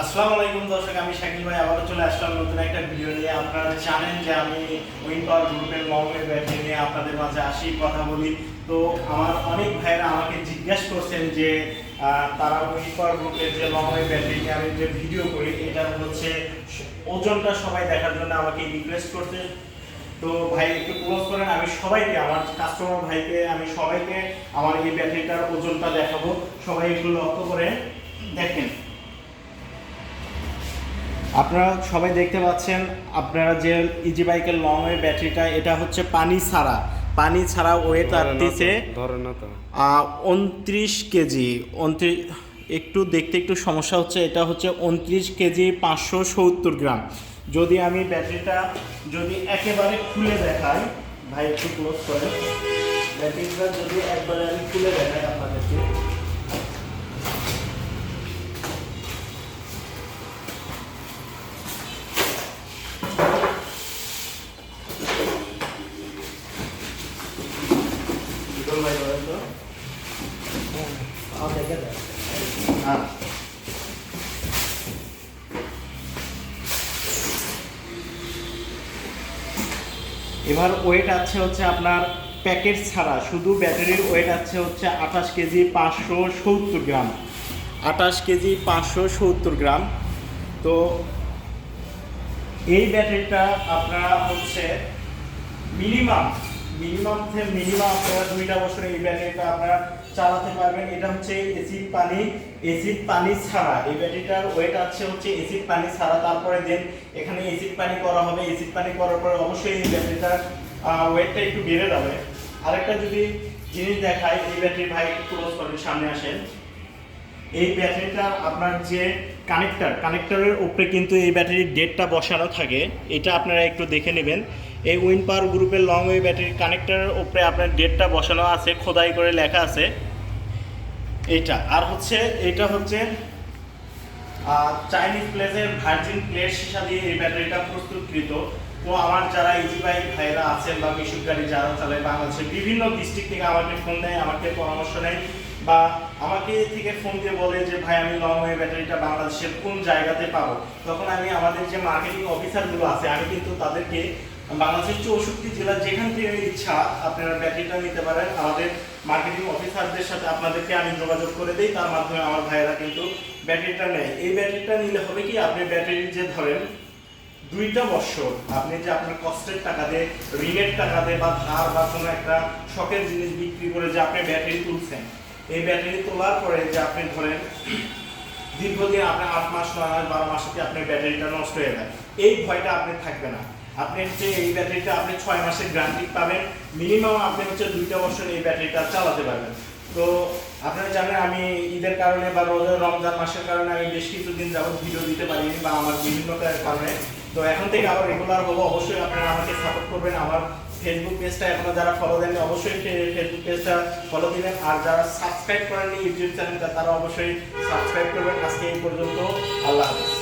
আসসালামু আলাইকুম দর্শক, আমি শাকিল ভাই আবারও চলে আসলাম নতুন একটা ভিডিও নিয়ে। আপনারা জানেন যে আমি উইন পাওয়ার গ্রুপের লংয়ের ব্যাটারি নিয়ে আপনাদের মাঝে আসি, কথা বলি। তো আমার অনেক ভাইরা আমাকে জিজ্ঞাসা করছেন যে তারা উইন পাওয়ার গ্রুপের যে লংয়ের ব্যাটারি নিয়ে আমি যে ভিডিও করি, এটা হচ্ছে ওজনটা সবাই দেখার জন্য আমাকে রিকোয়েস্ট করতে তো ভাই, একটু ক্লোজ করেন, আমি সবাইকে, আমার কাস্টমার ভাইকে, আমি সবাইকে আমার এই ব্যাটারিটার ওজনটা দেখাবো। সবাই একটু লক্ষ্য করে দেখেন। আপনারা সবাই দেখতে পাচ্ছেন আপনারা যে ইজি বাইকের লং ওয়ে ব্যাটারিটা এটা হচ্ছে পানি ছাড়া। পানি ছাড়া ওয়েট আসতেছে উনত্রিশ কেজি উনত্রিশ একটু দেখতে একটু সমস্যা হচ্ছে এটা হচ্ছে উনত্রিশ কেজি পাঁচশো সত্তর গ্রাম। যদি আমি ব্যাটারিটা যদি একেবারে খুলে দেখাই ভাই একটু ক্লোজ করেন। ব্যাটারিটা যদি একবারে আমি খুলে দেখাই আপনাদেরকে। হ্যাঁ, হ্যাঁ। এবার ওয়েট আছে হচ্ছে আপনার প্যাকেট ছাড়া শুধু ব্যাটারির ওয়েট আছে হচ্ছে আঠাশ কেজি পাঁচশো সত্তর গ্রাম। আঠাশ কেজি পাঁচশো সত্তর গ্রাম। তো এই ব্যাটারিটা আপনারা হচ্ছে মিনিমাম মিনিমাম থেকে মিনিমাম আপনারা দুইটা বছর এই ব্যাটারিটা আপনারা চালাতে পারবেন। এটা হচ্ছে এসিড পানি। এসিড পানি ছাড়া এই ব্যাটারিটার ওয়েট আছে হচ্ছে এসিড পানি ছাড়া। তারপরে দেন এখানে এসিড পানি করা হবে। এসিড পানি করার পরে অবশ্যই এই ব্যাটারিটার ওয়েটটা একটু বেড়ে যাবে। আরেকটা যদি জিনিস দেখাই, এই ব্যাটারি ভাই ক্লোজ করেন, সামনে আসেন। এই ব্যাটারিটা আপনার যে কানেক্টর কানেক্টরের উপরে কিন্তু এই ব্যাটারির ডেটটা বসানো থাকে। এটা আপনারা একটু দেখে নেবেন। এই উইন পাওয়ার গ্রুপের লং ওয়ে ব্যাটারির কানেক্টরের উপরে আপনার ডেটটা বসানো আছে, খোদাই করে লেখা আছে। এইটা। আর হচ্ছে এটা হচ্ছে চাইনিজ প্লেসের ভার্জিন প্লেট সীসা দিয়ে এই ব্যাটারিটা প্রস্তুতকৃত। তো আমার যারা ইজি বাইক ভাইরা আছেন বা মিশুক গাড়ি যারা চালায় বাংলাদেশের বিভিন্ন ডিস্ট্রিক্ট থেকে আমাকে ফোন দেয়, আমাকে পরামর্শ নেয় বা আমাকে থেকে ফোন দিয়ে বলে যে, ভাই, আমি লং ওয়ে ব্যাটারিটা বাংলাদেশের কোন জায়গাতে পাবো? তখন আমি আমাদের যে মার্কেটিং অফিসারগুলো আছে, আমি কিন্তু তাদেরকে বাংলাদেশের চৌষট্টি জেলার যেখান থেকে ইচ্ছা আপনারা ব্যাটারিটা নিতে পারেন। আমাদের মার্কেটিং অফিসারদের সাথে আপনাদেরকে আমি যোগাযোগ করে দিই, তার মাধ্যমে আমার ভাইয়েরা কিন্তু ব্যাটারিটা নেয়। এই ব্যাটারিটা নিলে হবে কি, আপনি ব্যাটারি যে ধরেন দুইটা বছর, আপনি যে আপনার কষ্টের টাকা দিয়ে, ঋণের টাকা দিয়ে বা ধার বা কোনো একটা শখের জিনিস বিক্রি করে যে আপনি ব্যাটারি তুলছেন, এই ব্যাটারি তোলার পরে যে আপনি ধরেন দীর্ঘদিন আপনার আট মাস, নয় মাস, বারো মাসে আপনার ব্যাটারিটা নষ্ট হয়ে যায়, এই ভয়টা আপনি থাকবে না। আপনি হচ্ছে এই ব্যাটারিটা আপনি ছয় মাসের গ্যারান্টি পাবেন। মিনিমাম আপনি হচ্ছে দুইটা বছর এই ব্যাটারিটা চালাতে পারবেন। তো আপনারা জানেন, আমি ঈদের কারণে বা রোজা রমজান মাসের কারণে আমি বেশ কিছুদিন যাবত ভিডিও দিতে পারিনি বা আমার বিভিন্ন কারণে। তো এখন থেকে আবার রেগুলার হব, অবশ্যই আপনারা আমাকে সাপোর্ট করবেন। আমার ফেসবুক পেজটা এখনও যারা ফলো দেননি, অবশ্যই ফেসবুক পেজটা ফলো দিবেন। আর যারা সাবস্ক্রাইব করেননি ইউটিউব চ্যানেলটা তারা অবশ্যই সাবস্ক্রাইব করবেন। আজকে এই পর্যন্ত, আল্লাহ হাফেজ।